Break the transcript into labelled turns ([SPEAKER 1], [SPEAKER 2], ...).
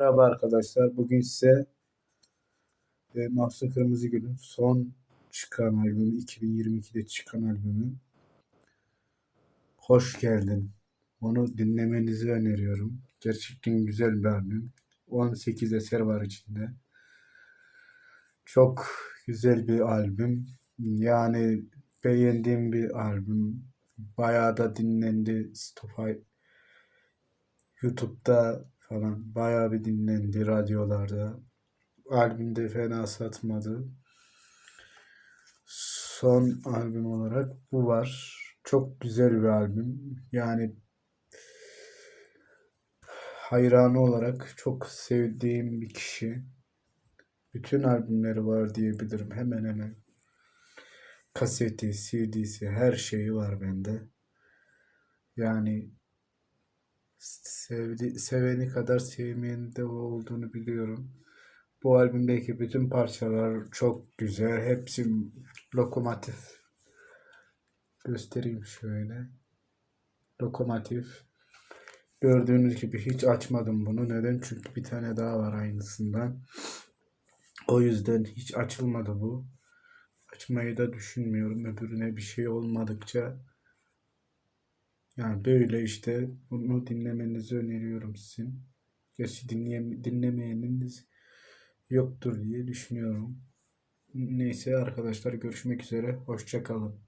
[SPEAKER 1] Merhaba arkadaşlar. Bugün size e, Mahsun Kırmızıgül'ün son çıkan albümü, 2022'de çıkan albümü Hoş Geldin. Onu dinlemenizi öneriyorum. Gerçekten güzel bir albüm. 18 eser var içinde. Çok güzel bir albüm. Yani beğendiğim bir albüm. Bayağı da dinlendi Spotify, YouTube'da falan bayağı bir dinlendi radyolarda. Albümde fena satmadı. Son albüm olarak bu var. Çok güzel bir albüm. Yani hayranı olarak çok sevdiğim bir kişi. Bütün albümleri var diyebilirim hemen hemen. Kaseti, CD'si her şeyi var bende. Yani sevdi, seveni kadar sevmeyeni de olduğunu biliyorum. Bu albümdeki bütün parçalar çok güzel. Hepsi lokomotif. Göstereyim şöyle. Lokomotif. Gördüğünüz gibi hiç açmadım bunu. Neden? Çünkü bir tane daha var aynısından. O yüzden hiç açılmadı bu. Açmayı da düşünmüyorum. Öbürüne bir şey olmadıkça yani böyle işte bunu dinlemenizi öneriyorum sizin. Gerçi dinleye, dinlemeyeniniz yoktur diye düşünüyorum. Neyse arkadaşlar görüşmek üzere. Hoşça kalın.